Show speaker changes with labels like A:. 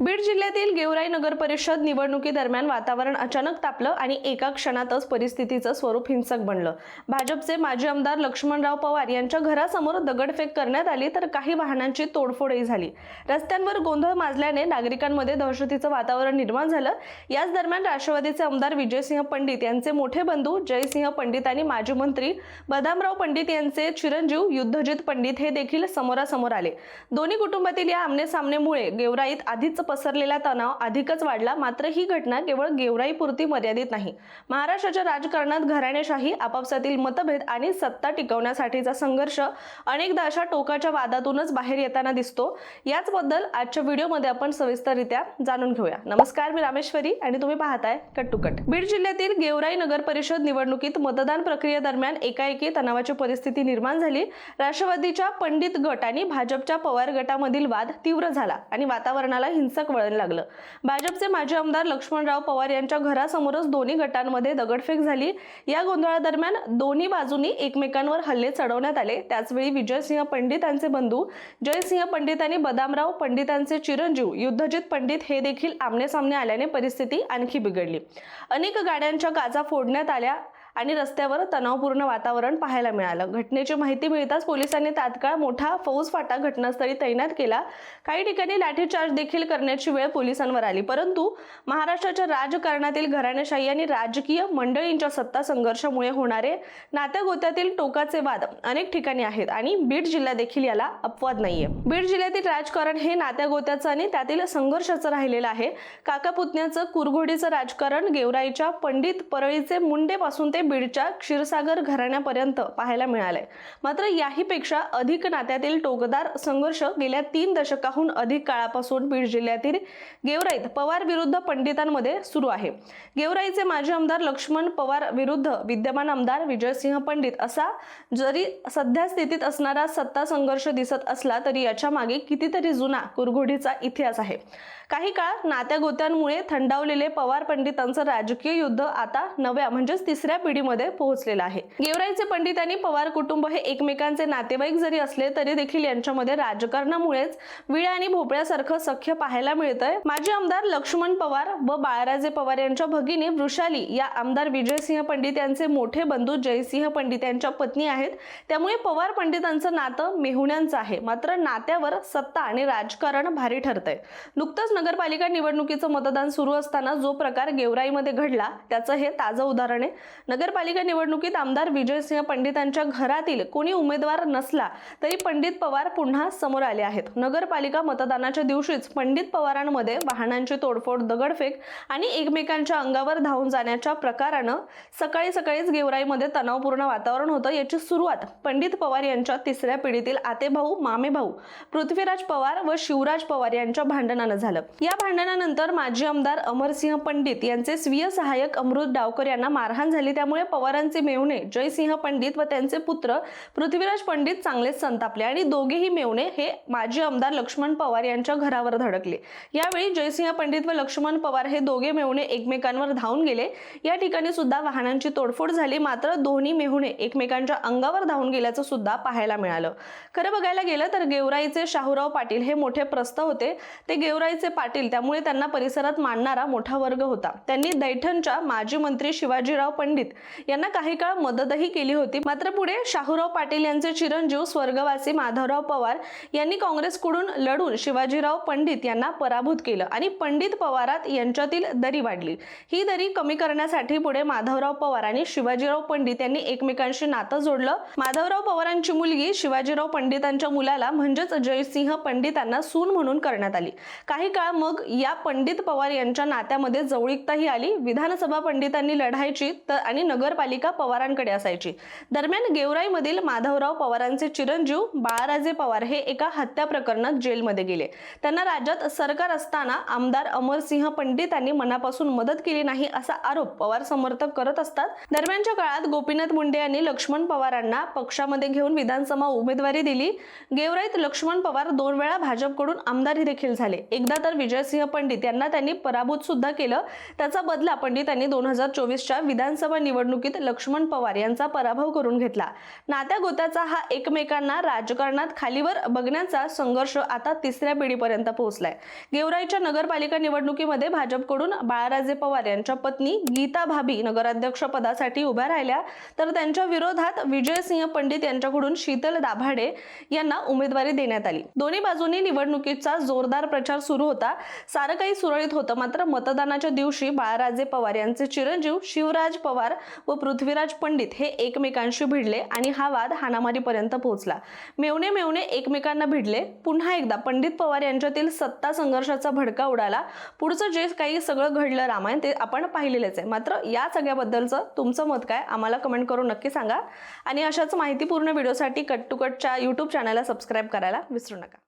A: बीड जिल्ह्यातील गेवराई नगर परिषद निवडणुकीदरम्यान वातावरण अचानक तापलं आणि एका क्षणातच परिस्थितीचं स्वरूप हिंसक बनलं. भाजपचे माजी आमदार लक्ष्मणराव पवार यांच्या घरासमोर दगडफेक करण्यात आली तर काही वाहनांची तोडफोडही झाली. रस्त्यांवर गोंधळ माजल्याने नागरिकांमध्ये दहशतीचं वातावरण निर्माण झालं. याच दरम्यान राष्ट्रवादीचे आमदार विजयसिंह पंडित यांचे मोठे बंधू जयसिंह पंडित आणि माजी मंत्री बदामराव पंडित यांचे चिरंजीव युद्धजित पंडित हे देखील समोरासमोर आले. दोन्ही कुटुंबातील या आमनेसामनेमुळे गेवराईत आधीच पसरलेला तणाव अधिकच वाढला मात्र ही घटना केवळ गेवराईपुरती मर्यादित नाही. महाराष्ट्राच्या राजकारणात घराणेशाही आपापसातील मतभेद आणि सत्ता टिकवण्यासाठीचा संघर्ष अनेकदा अशा टोकाच्या वादातूनच बाहेर येताना दिसतो. याचबद्दल आजच्या व्हिडिओमध्ये आपण सविस्तररित्या जाणून घेऊया. नमस्कार मी रामेश्वरी आणि तुम्ही पाहताय कट टू कट. बीड जिल्ह्यातील गेवराई नगर परिषद निवडणुकीत मतदान प्रक्रियेदरम्यान एकाएकी तणावाची परिस्थिती निर्माण झाली. राष्ट्रवादीच्या पंडित गट आणि भाजपच्या पवार गटामधील वाद तीव्र झाला आणि वातावरणाला हिंसा हिंसक वळण लागलं. भाजपचे माजी आमदार लक्ष्मणराव पवार यांच्या घरासमोरच दोन्ही गटांमध्ये दगडफेक झाली. या गोंधळादरम्यान दोन्ही बाजूनी एकमेकांवर हल्ले चढवण्यात आले. त्याचवेळी विजयसिंह पंडित यांचे बंधू जयसिंह पंडित आणि बदामराव पंडितांचे चिरंजीव युद्धजित पंडित हे देखील आमनेसामने आल्याने परिस्थिती आणखी बिघडली. अनेक गाड्यांच्या गाजा फोडण्यात आल्या. आणि रस्त्यावर तणावपूर्ण वातावरण पाहायला मिळालं. घटनेची माहिती मिळताच पोलिसांनी तात्काळ मोठा फौजफाटा घटनास्थळी तैनात केला. काही ठिकाणी लाठीचार्ज देखील करण्याची वेळ पोलिसांवर आली. परंतु महाराष्ट्राच्या राजकारणातील घराणेशाही आणि राजकीय मंडळींच्या सत्ता संघर्षामुळे होणारे नात्यागोत्यातील टोकाचे वाद अनेक ठिकाणी आहेत आणि बीड जिल्हा देखील याला अपवाद नाहीये. बीड जिल्ह्यातील राजकारण हे नात्यागोत्याचं आणि त्यातील संघर्षाचं राहिलेलं आहे. काका पुतण्याचं कुरघोडीचं राजकारण गेवराईच्या पंडित परळीचे मुंडे पासून ते बीडच्या क्षीरसागर घराण्यापर्यंत पाहायला मिळाले मात्र याहीपेक्षा अधिक नात्यातील टोकदार संघर्ष गेल्या तीन दशकाहून अधिक काळापासून बीड जिल्ह्यातील गेवराईत पवार विरुद्ध पंडितांमध्ये सुरू आहे. गेवराईचे माजी आमदार लक्ष्मण पवार विरुद्ध विद्यमान आमदार विजयसिंह पंडित असा जरी सध्या स्थितीत असणारा सत्ता संघर्ष दिसत असला तरी याच्या मागे कितीतरी जुना कुरघोडीचा इतिहास आहे. काही काळ नात्यागोत्यांमुळे थंडावलेले पवार पंडितांचं राजकीय युद्ध आता नव्या म्हणजेच तिसऱ्या पिढी पिढीमध्ये पोहोचलेला आहे. गेवराईचे पंडित आणि पवार कुटुंब हे एकमेकांचे नातेवाईक जरी असले तरी देखील यांच्यामध्ये राजकारणामुळेच विळ्या आणि भोपळ्यासारखं सख्य पाहायला मिळतंय. माजी आमदार लक्ष्मण पवार व बाळराजे पवार यांच्या भगिनी वृषाली या आमदार विजयसिंह पंडित यांचे मोठे बंधू जयसिंह पंडित यांच्या पत्नी आहेत. त्यामुळे पवार पंडितांचं नातं मेहुण्यांचं आहे. मात्र नात्यावर सत्ता आणि राजकारण भारी ठरतंय. नुकतंच नगरपालिका निवडणुकीचं मतदान सुरू असताना जो प्रकार गेवराईमध्ये घडला त्याचं हे ताजं उदाहरण आहे. नगरपालिका निवडणुकीत आमदार विजयसिंह पंडितांच्या घरातील कोणी उमेदवार नसला तरी पंडित पवार पुन्हा समोर आले आहेत. नगरपालिका मतदानाच्या दिवशीच पंडित पवारांमध्ये वाहनांची तोडफोड दगडफेक आणि एकमेकांच्या अंगावर धावून जाण्याच्या प्रकारानं सकाळी सकाळीच गेवराईमध्ये तणावपूर्ण वातावरण होतं. याची सुरुवात पंडित पवार यांच्या तिसऱ्या पिढीतील आतेभाऊ मामेभाऊ पृथ्वीराज पवार व शिवराज पवार यांच्या भांडणानं झालं. या भांडणानंतर माजी आमदार अमरसिंह पंडित यांचे स्वीय सहाय्यक अमृत डावकर यांना मारहाण झाली. त्यामुळे पवारांचे मेवणे जयसिंह पंडित व त्यांचे पुत्र पृथ्वीराज पंडित चांगलेच संतापले आणि दोघेही मेवणे हे माजी आमदार लक्ष्मण पवार यांच्या घरावर धडकले. यावेळी जयसिंह पंडित व लक्ष्मण पवार हे दोघे मेहुणे एकमेकांवर धावून गेले. या ठिकाणी सुद्धा वाहनांची तोडफोड झाली. मात्र दोन्ही मेहुणे एकमेकांच्या अंगावर धावून गेल्याचं सुद्धा पाहायला मिळालं. खरं बघायला गेलं तर गेवराईचे शाहूराव पाटील हे मोठे प्रस्थ होते. ते गेवराईचे पाटील त्यामुळे त्यांना परिसरात मानणारा मोठा वर्ग होता. त्यांनी दैठणच्या माजी मंत्री शिवाजीराव पंडित यांना काही काळ मदतही केली होती. मात्र पुढे शाहूराव पाटील यांचे चिरंजीव स्वर्गवासी माधवराव पवार यांनी काँग्रेसकडून लढून शिवाजीराव पंडित यांना पराभूत केलं आणि पंडित पवारात यांच्यातील दरी वाढली. ही दरी कमी करण्यासाठी पुढे माधवराव पवार आणि शिवाजीराव पंडित यांनी एकमेकांशी नातं जोडलं. माधवराव पवारांची मुलगी शिवाजीराव पंडितांच्या मुलाला म्हणजेच जयसिंह पंडितांना सून म्हणून करण्यात आली. काही काळ मग या पंडित पवार यांच्या नात्यामध्ये जवळीकताही आली. विधानसभा पंडितांनी लढायची तर आणि नगरपालिका पवारांकडे असायची. दरम्यान गेवराईमधील माधवराव पवारांचे चिरंजीव बाळाराजे पवार हे एका हत्या प्रकरणात जेलमध्ये गेले. त्यांना राज्यात सरकार असताना आमदार अमरसिंह पंडित यांनी मनापासून मदत केली नाही असा आरोप पवार समर्थक करत असतात. दरम्यानच्या काळात गोपीनाथ मुंडे यांनी लक्ष्मण पवारांना पक्षामध्ये घेऊन विधानसभा उमेदवारी दिली. गेवराईत लक्ष्मण पवार दोन वेळा भाजपकडून आमदारही देखील झाले. एकदा तर विजयसिंह पंडित यांना त्यांनी पराभूत सुद्धा केलं. त्याचा बदला पंडित यांनी दोन हजार चोवीसच्या विधानसभा निवड निवडणुकीत लक्ष्मण पवार यांचा पराभव करून घेतला. नात्या गोत्याचा हा एकमेकांना राजकारणात खालीवर बघण्याचा संघर्ष आता तिसऱ्या पिढीपर्यंत पोहोचलाय. गेवराईच्या नगरपालिका निवडणुकीमध्ये भाजपकडून बाळाराजे पवार यांच्या पत्नी गीता भाभी नगराध्यक्ष पदासाठी उभ्या राहिल्या. तर त्यांच्या विरोधात विजयसिंह पंडित यांच्याकडून शीतल दाभाडे यांना उमेदवारी देण्यात आली. दोन्ही बाजूंनी निवडणुकीचा जोरदार प्रचार सुरू होता. सारं काही सुरळीत होतं मात्र मतदानाच्या दिवशी बाळाराजे पवार यांचे चिरंजीव शिवराज पवार व पृथ्वीराज पंडित हे एकमेकांशी भिडले आणि हा वाद हानामारीपर्यंत पोहोचला. मेवणे मेवणे एकमेकांना भिडले. पुन्हा एकदा पंडित पवार यांच्यातील सत्ता संघर्षाचा भडका उडाला. पुढचं जे काही सगळं घडलं रामायण ते आपण पाहिलेलेच आहे. मात्र या सगळ्याबद्दलचं तुमचं मत काय? आम्हाला कमेंट करून नक्की सांगा. आणि अशाच माहितीपूर्ण व्हिडिओसाठी कट टू कटच्या यूट्यूब चॅनलला सबस्क्राईब करायला विसरू नका.